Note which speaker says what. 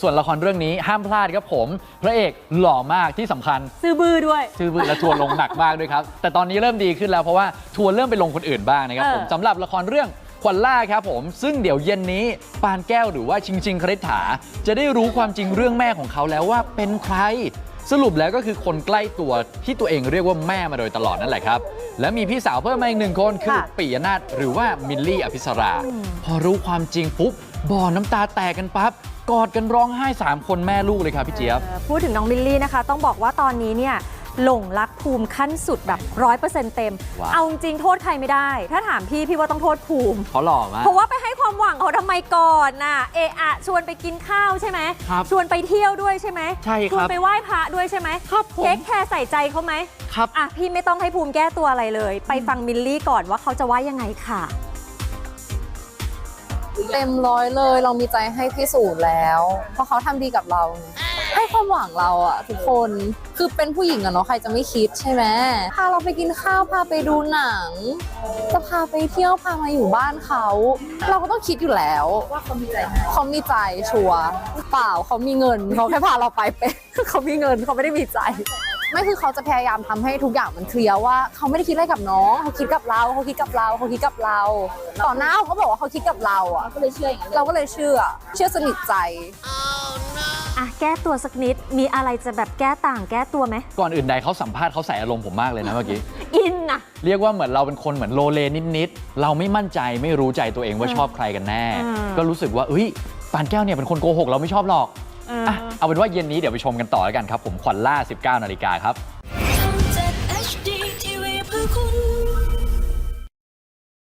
Speaker 1: ส่วนละครเรื่องนี้ห้ามพลาดครับผม พระเอกหล่อมากที่สำคัญ
Speaker 2: ซื้อบื้อด้วย
Speaker 1: ชื่อบึ้และทัวร์ลงหนักมากด้วยครับ แต่ตอนนี้เริ่มดีขึ้นแล้วเพราะว่าทัวร์เริ่มไปลงคนอื่นบ้างนะครับ
Speaker 2: เออ
Speaker 1: ผมสำหรับละครเรื่องควันล่าครับผม ซึ่งเดี๋ยวเย็นนี้ปานแก้วหรือว่าชิงชิงคริษฐา จะได้รู้ความจริงเรื่องแม่ของเขาแล้วว่าเป็นใคร สรุปแล้วก็คือคนใกล้ตัวที่ตัวเองเรียกว่าแม่มาโดยตลอดนั่นแหละครับ และมีพี่สาวเพิ่มมาอีกหนึ่งคนคือ
Speaker 2: ค่ะ
Speaker 1: ปิยนาถหรือว่ามิลลี่อภิสรา พอรู้ความจริงปุ๊บบ่อน้ำตาแตกกันปั๊บกอดกันร้องไห้สามคนแม่ลูกเลยครับพี่เจี๊ยบ
Speaker 2: เอ่อพูดถึงน้องมิลลี่นะคะ ต้องบอกว่าตอนนี้เนี่ยหลงรักภูมิขั้นสุดแบบร้อยเปอร์เซ็นต์เต็ม
Speaker 1: ว้าว
Speaker 2: เอาจริงๆโทษใครไม่ได้ ถ้าถามพี่พี่ว่าต้องโทษภูมิ
Speaker 1: เขาหล่อมาก
Speaker 2: เพราะว่าไปให้ ความหวังเขาทำไมก่อนน่ะเอะอะชวนไปกินข้าวใช่ไหม
Speaker 1: ครับ
Speaker 2: ชวนไปเที่ยวด้วยใช่ไหม
Speaker 1: ใช่ครับ
Speaker 2: ชวนไปไหว้พระด้วยใช่ไหม
Speaker 1: ครับผม
Speaker 2: เทคแคร์ใส่ใจเขาไหม
Speaker 1: ครับ
Speaker 2: อะพี่ไม่ต้องให้ภูมิแก้ตัวอะไรเลย ไปฟังมิลลี่ก่อนว่าเขาจะว่ายังไงค่ะ
Speaker 3: เต็มร้อยเลย เรามีใจให้พี่สูจน์แล้ว เพราะเขาทำดีกับเรา ให้ความหวังเราอะทุกคนคือเป็นผู้หญิงอะเนาะใครจะไม่คิดใช่ไหมพาเราไปกินข้าวพาไปดูหนัง จะพาไปเที่ยวพามาอยู่บ้านเขา เราก็ต้องคิดอยู่แล้วว่าเขามีใจเขามีใจชัวร์เปล่าเขามีเงินเขาแค่พาเราไปเป็นเขามีเงินเขาไม่ได้มีใจไม่คือเขาจะพยายามทำให้ทุกอย่างมันเคลียร์ว่าเขาไม่ได้คิดอะไรกับน้องเขาคิดกับเราเขาคิดกับเราเขาคิดกับเราต่อหน้าเขาก็บอกว่าเขาคิดกับเราอะก็เลยเชื่ออย่างนั้นเราก็เลยเชื่อ เชื่อสนิทใจ
Speaker 2: อะแก้ตัวสักนิด มีอะไรจะแบบแก้ต่างแก้ตัวไหม
Speaker 1: ก่อนอื่นใดเขาสัมภาษณ์เขาใส่อารมณ์ผมมากเลยนะเมื่อกี้
Speaker 2: อินอะ
Speaker 1: เรียกว่าเหมือนเราเป็นคนเหมือนโลเลนิดๆ เราไม่มั่นใจไม่รู้ใจตัวเองว่าชอบใครกันแน่ก็รู้สึกว่าเอ้ยปานแก้วเนี่ยเป็นคนโกหกเราไม่ชอบหรอก
Speaker 2: อะ
Speaker 1: เอาเป็นว่าเย็นนี้เดี๋ยวไปชมกันต่อแล้วกันครับ ผมขวัญล่า 19นาฬิกาครับ ทำจา